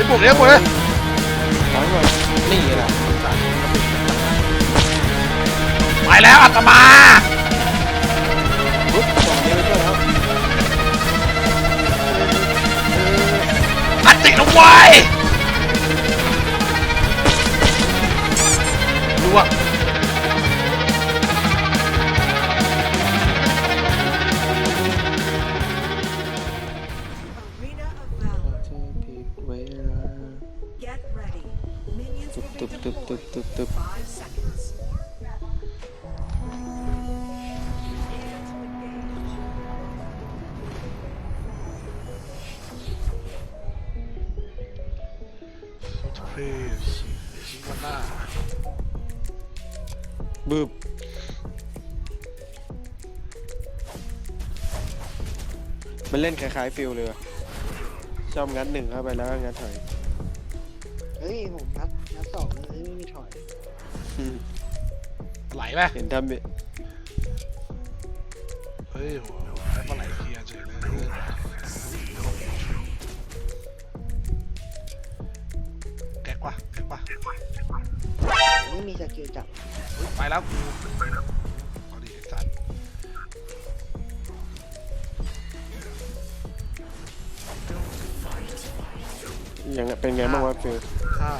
ฮ้ยบวกเลยบวกเลยล้างหน่อยนี่แหละไปแล้วอัตมาปุ๊บส่งนี้ไปช่วยแล้วอัดติดลงไว้ดูอะ บึบมันเล่นคล้ายๆฟิลเลยว่ะชอบงัดหนึ่งเข้าไปแล้วก็งัดถอยเฮ้ยผมนัดนัดสองเลยไม่มีถอยอืมไหลไหมเห็นทำเบเฮ้ยโหให้ปลาไหลเคลียร์เฉยเลยแก๊กวะแก๊กวะ ไม่มีสกิลจับเฮ้ยไปแล้วกูเอาดิไอ้สัตว์ยังไงเป็นไงบ้างวะฟิลห้า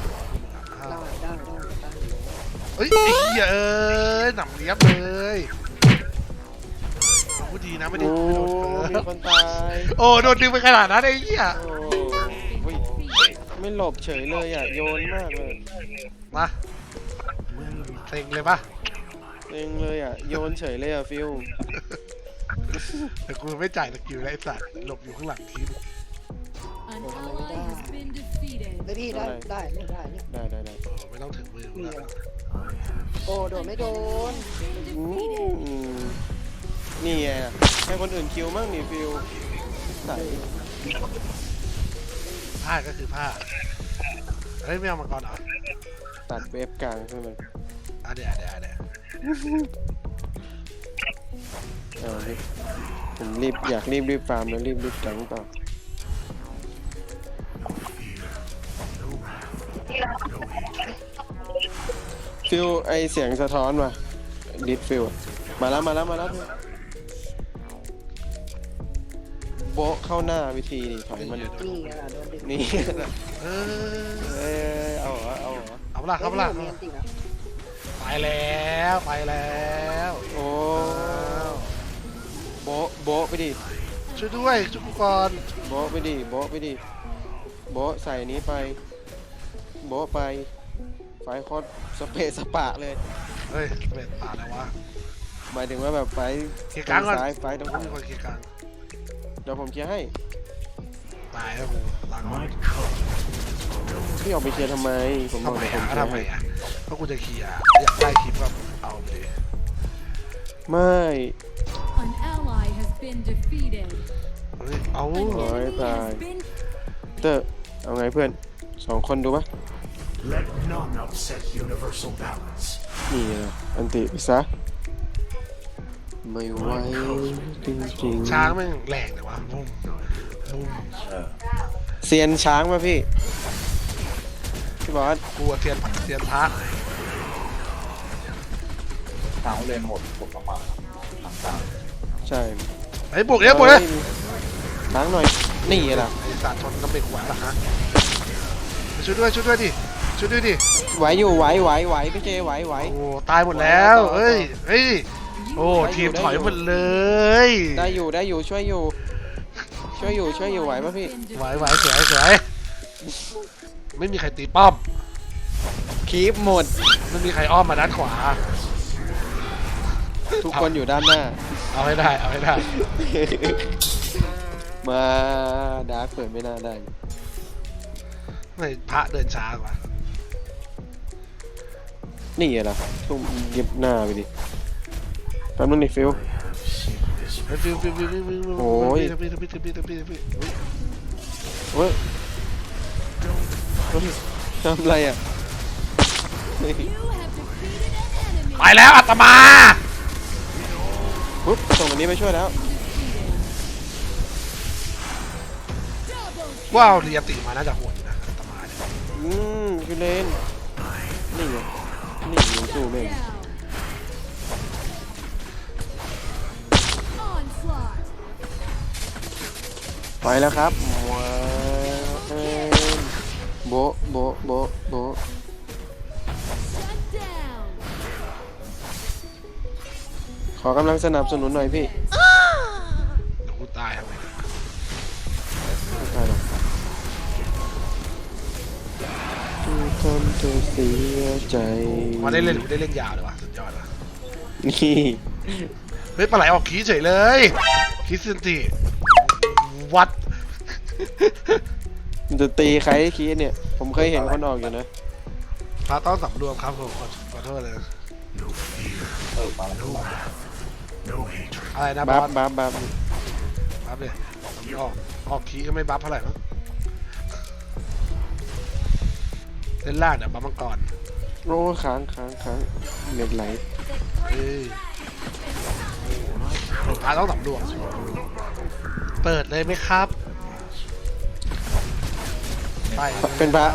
ห้าได้ได้ได้ได้อยู่แล้วเฮ้ยไอ้เหี้ยเอ้ยหนำเลี้ยบเลยพูดดีนะไม่ได้โอ้ไม่โดนเอมีอคนตายโอ้โดนดึงไปขนาดนั้นไอ้เหี้ยโอ้อุ๊ยไม่หลบเฉยเลยอะโยนมากเลยมา เซ็งเลยปะเองเลยอะ โยนเฉยเลยอะฟิลแต่กูไม่จ่ายสกิลแล้วไอ้สัตว์หลบอยู่ข้างหลังทีม An ally has been defeated. เฮ้พี่ได้ได้เนี่ได้เนี่ยได้ได้ได้เออไม่ต้องถึงมือกูมีแล้วอะโอ้โดนไม่โดนอืมนี่ไงให้คนอื่นคิวมั่งนี่ฟิลใส่พลาก็คือพลาเฮ้ยไม่เอามาก่อนเหรอตัดเวฟกลางใช่ไหมอ่ะเดี๋ยวเดี๋ยวเดี๋ยวเอาดิผมรีบอยากรีบรีบฟาร์มแล้วรีบรีบแก๊งต่อ ฟิลไอเสียงสะท้อนว่ะดิดฟิลมาแล้วมาแล้วมาแล้วฟิลโบะเข้าหน้าวิธีนี่ถอยมันนี่ไงล่ะโดนดึงนี่ เออเอ้ยเอาเหรอเอาเหรอเอาละครับละ เฮ้ยพี่ผมมีอันตินะไป แล้วไปแล้วโอ้โบะโบะไปดิช่วยด้วยช่วยกูก่อนโบะไปดิโบะไปดิโบะใส่นี้ไป โบะไปไฟโคตรสเปซสปะเลย เฮ้ยเป็นป่าแล้ววะหมายถึงว่าแบบไฟเคลียร์กลางก่อนซ้ายไฟตรงต้องมีคนเคลียร์กลางเดี๋ยวผมเคลียร์ให้ตายแล้วกูลางก่อนพี่ออกไปเคลียร์ทำไมผมบทำอกไมเดี๋ยวผมอะเคลียร์ทำไมให้อะเพ ราะกูจะเคลียร์อยากได้คลิปก็เอาไปดิไม่ An ally has been defeated. เฮ้ยเอา An Ôi, enemy tài. has been เตอร์เอาไงเพื่อนสองคนดูปะ Let none upset universal balance. นี่นะอันติไปซะไม่ไหวจริงๆช้างแม่งแรงเลยวะบุ้มบุ้มเซียนช้างมาพี่ พี่บอสกูอะเทียนเทียนพระใช่ไอ้ยบวกเนี้ยบวกเนี้ยล้างหน่อย นี่ล่ะไอ้สัตว์ชนกำเบกหัวละฮะช่วยด้วยช่วยด้วยดิช่วยด้วยดิไหวอยู่ไหวไหวไหวพี่เจไหวไหว โอ้ตายหมดแล้วเฮ้ยเฮ้ยโอ้ทีมถอยหมดเลยได้อยู่ได้อยู่ช่วยอยู่ ช่วยอยู่ช่วยอยู่ไหวปะพี่ been ไหว defeated. ไหวสวยสวย ไม่มีใครตีป้อม คีบหมด ไม่มีใครอ้อมมาด้านขวา ทุกคนอยู่ด้านหน้า เอาให้ได้ เอาให้ได้ มาดาร์กเผยไม่น่าได้ไม่พระเดินช้ากว่า นี่เหรอทุ่มเย็บหน้าไปดิแป๊บนึงดิฟิฟิวฟิลฟิลฟิลฟิลโอ้ยเฮ้ย ทำอะไรอะ You have defeated an enemy. ไปแล้วอัตมาปุ๊บส่งอันนี้ไปช่วยแล้ว Double ว้าวเรียนติมาน่าจะโหดอยู่นะอัตมาอืมคือเลน นี่ไงนี่ยิงสู้แม่ง Down. Onslaught. ไปแล้วครับว้าว โบะโบะโบะโบะขอกำลังสนับสนุนหน่อยพี่กูตายทำไมเนี่ยไม่ใช่หรอกที่ทำเธอเสียใจมาได้เล่นหรือได้เล่นยาวเลยวะสุดยอดว่ะนี่เฮ้ยปลาไหลออกขี้เฉยเลยคิสซินติวัด มันจะตีใครให้คิดเนี่ย ผมเคยเห็นคนออกอยู่นะพระต้องสำรวมครับผมขอขอโทษเลย No fear. No wrath. No hatred. อะไรนะบับฟอสบัฟบัฟบัฟเลยออกออกขีก็ไม่บัฟเท่าไหร่มั้งเล่นล่างเดี๋ยวบัฟมังกรโอ้ค้างค้างค้างเน็ตไหลเอ้ยพระต้องสำรวมเปิดเลยไหมครับ ไปลยเป็นพระ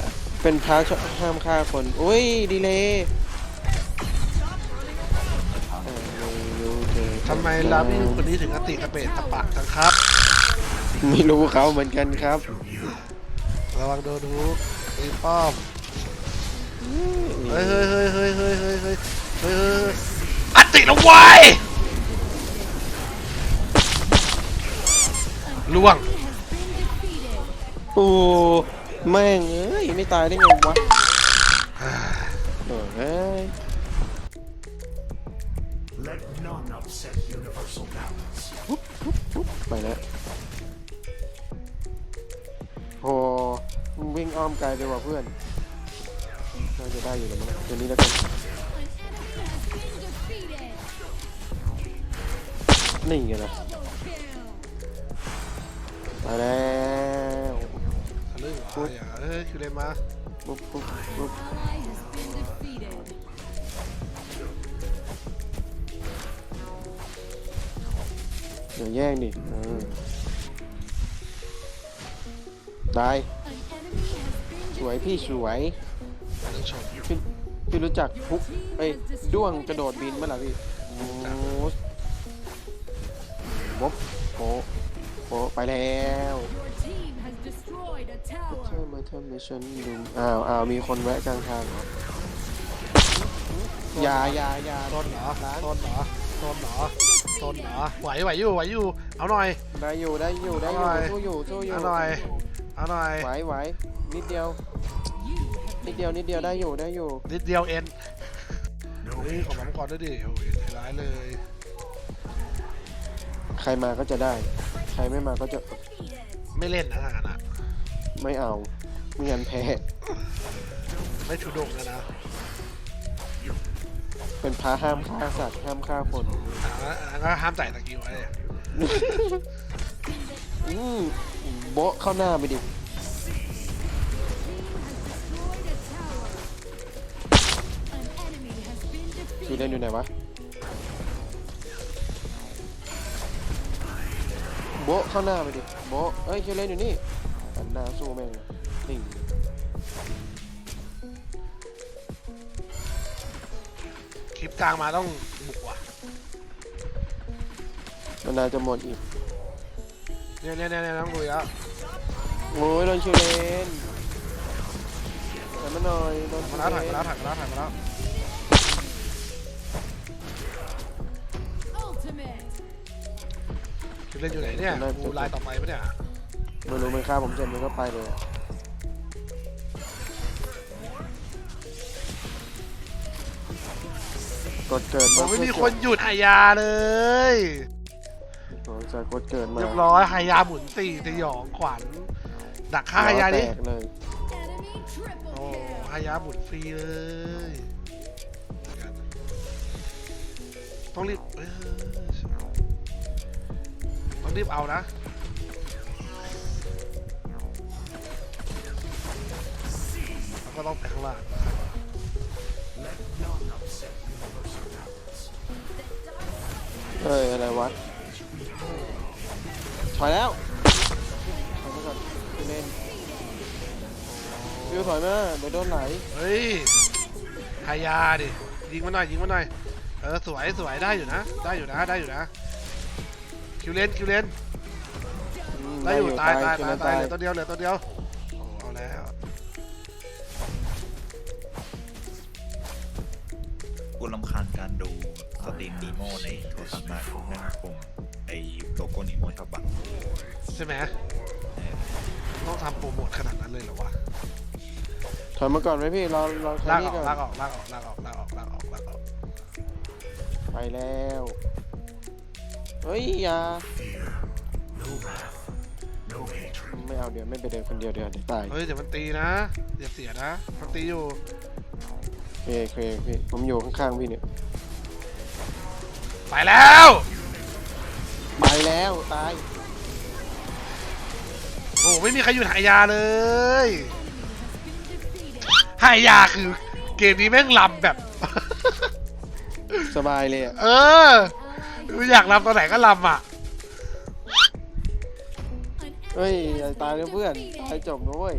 เป็นพระชอบห้ามฆ่าคนอุ้ยดีเลยเออไม่รู้เธอทำไมลาบิวคนนี้ถึงอติกระเปดตะปากจังครับ ไม่รู้เขาเหมือนกันครับ ระวังโดนฮูกตีป้อมเฮ้ยเฮ้ยเฮ้ยเฮ้ยเฮ้ยเฮ้ยเฮ้ยเฮ้ยเฮ้ยอันติแล้ววายล่วงโอ้ แม่งเอ้ยไม่ตายได้ไงวะเอ้ย Let none upset universal balance. ไปแล้วโหวิ่งอ้อมไกลไปว่ะเพื่อนน่าจะได้อยู่แล้วมั้งตัวนี้แล้วกัน นี่ไงนะมาแล้ว อย่าเฮ้ยคิวเลนมาปุ๊บปุ๊บปุ๊บเดี๋ยวแย่งดิเออได้สวยพี่สวยคืองชมพี่พี่รู้จักฮุกเอ้ด้วงกระโดดบินเมื่อไหร่พี่โอ้บ๊บโปะโปะไปแล้ว tower. อมาทำให้ฉันดูอ้าวอ้าวมีคนแวะกลางทางเหรออย่าอย่าอย่าต้นเหรอร้านต้นเหรอต้นเหรอต้นเหรอไหวไหวอยู่ไหวอยู่เอาหน่อย ได้อยู่ได้อยู่ได้ออร่ยู่อยสู้อยู่สู้อยู่เอาหน่อยเอาหน่อยไหวไหวนิดเดียว You have นิดเดียวนิดเดียวได้อยู่ได้อยู่นิดเดียวเอ็น No เฮ้ยขอ hatred. น้ำก่อนด้วยดิโอ้ยร้ายเลย ใครมาก็จะได้ ใครไม่มาก็จะไม่เล่นนะทางนั้นอะไม่เอา ไม่งั้นแพ้ไม่ชุดงนะนะเป็นพระห้ามฆ่าสัตว์ห้ามฆ่าคนอันนั้นก็ห้ามจ่ายตะกี้ไว้อืมโบะเข้าหน้าไปดิ destroyed a tower. An enemy has been คือเล่น defeated. อยู่ไหนวะโบะเข้าหน้าไปดิโบะเอ้ยคิวเล่นอยู่นี่หันหน้าสู้แม่งเลย นิ่งคลิปกลางมาต้องบุกว่ะมันน่าจะหมดอีกเนี่ยเนี่ยเนี่ยต้องลุยแล้วโอ้ยโดนคิวเลนแต่มาหน่อยโดนคิมาวแล้วเลถ่ายมานแล้วถ่ายมาแล้วถ่ายมาแล้ว Ultimate. คลิปเล่นอยู่ไหนเนี่ยกูไลน์ต่อไปปะเนี่ย ไม่รู้มันฆ่าผมเสร็จมันก็ไปเลยอะ กดเกิดผมมาไม่มีคนหยุดหายาเลยโอ้ยจะกดเกิดมาเรียบร้อยหายาหมุนสี่สยองขวัญดักฆ่าหายาดิแตกเลย Enemy triple โอ้ kill. หายาหมุนฟรีเลยต้องรีบเอ้ยต้องรีบเอานะแล้วก็ต้องไปข้างล่าง เอ้ยอะไรวะถอยแล้วถอยไปก่อนพี่เล่นพี่ฟิวถอยมาเดี๋ยวโดนไหลเฮ้ยหายาดิ ยิงมาหน่อยยิงมาหน่อย เออสวยสวยได้อยู่นะ ได้อยู่นะได้อยู่นะ คิวเลนคิวเลนอืมได้อยู่ตายตายเจตายอตายเหลือตัวเดียวเหลือตัวเดียว กูรำคาญการดูสตรีมนีโมในโทรศัพท์มากนั่นผมไอโลโก้นีโมชอบบังใช่ไหมต้องทำโปรโมทขนาดนั้นเลยเหรอวะถอยมาก่อนไหมพี่รอรอแค่ลากนี้ออก่กอนลากออกลากออกลากออกลากออกลากออกลากออกไปแล้วเฮ้ยอย่า Fear. No wrath. No hatred. ไม่เอาเดี๋ยวไม่ไปเดินคนเดียวเดี๋ยวเดี๋ยวตายเฮ้ยเดี๋ยวมันตีนะอย่าเสียนะมันตีอยู่ โอเคโอเคพี่ผมอยู่ข้างๆพี่เนี่ยไปแล้ว ไปแล้วตายโอ้ไม่มีใครอยู่หายาเลย Been defeated. หายาคือ เกมนี้แม่งลำแบบ สบายเลยอะเอออยากลำตอนไหนก็ลำอะ An เฮ้ย enemy อย่า has ตาย been นะเพื่อน defeated. ตายจบนะเว้ย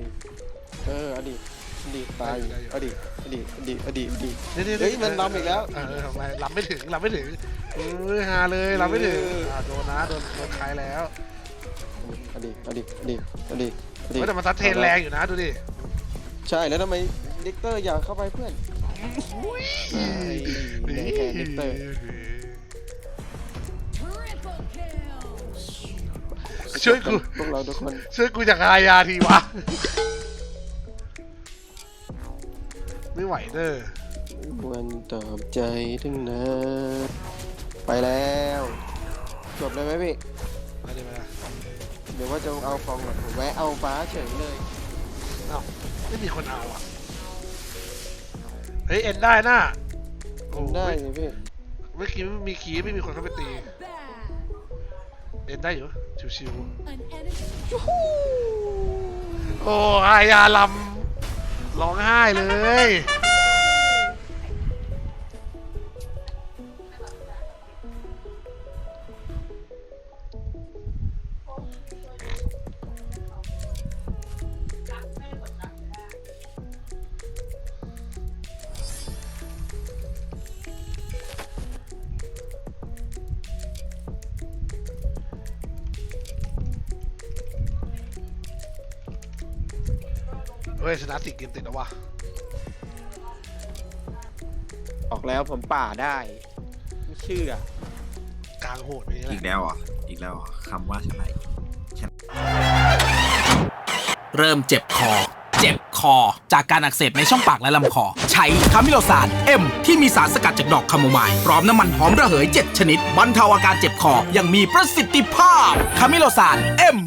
เอออดีตอดีตตายได้อยู่อดีต อดีตอดีตอดีตอดีตนี่ๆๆเฮ้ยมันลำอีกแล้วเออทำไมลำไม่ถึงลำไม่ถึงเออฮาเลยลำไม่ถึงเอออะโดนนะโดนโดนคลายแล้วอดีตอดีตอดีตอดีตอดีตเฮ้ยแต่มันซัดเทรนแรงอยู่นะดูดิใช่แล้วทำไมดิกเตอร์อยากเข้าไปเพื่อนไอ้แดงแทนดิกเตอร์ Triple kill. ช่วยกูพวกเราทุกคนช่วยกูจากหายาทีวะ ไม่ไหวเด้อวันตอบใจทั้งนั้น ไปแล้ว จบเลยไหมพี่มาดิมาเดี๋ยวว่าจะเอาฟองก่อนผมแวะเอาฟ้าเฉยเลยเอ้าไม่มีคนเอาอะ เฮ้ย เอ็นได้น่ะโอ้ได้ไม่เลยพี่ เมื่อกี้ไม่มีคีย์ไม่มีคนเข้าไปตี Bad. เอ็นได้อยู่ ชิว An enemy. ๆโอ้หายาลำ ร้องไห้เลย ฮ้ยชนะสี่เกมติดแล้ววะออกแล้วผมป่าได้ ไม่เชื่อ กลางโหดนี่แหอีละกแล้วเหรอะอีกแล้วเหรอคำว่าชนะเริ่มเจ็บคอ เจ็บคอ จากการอักเสบในช่องปากและลำคอ ใช้คามิโลซานเอ็มที่มีสารสกัดจากดอกคาโมไมล์พร้อมน้ำมันหอมระเหย 7 ชนิดบรรเทาอาการเจ็บคออย่างมีประสิทธิภาพคามิโลซานเอ็ม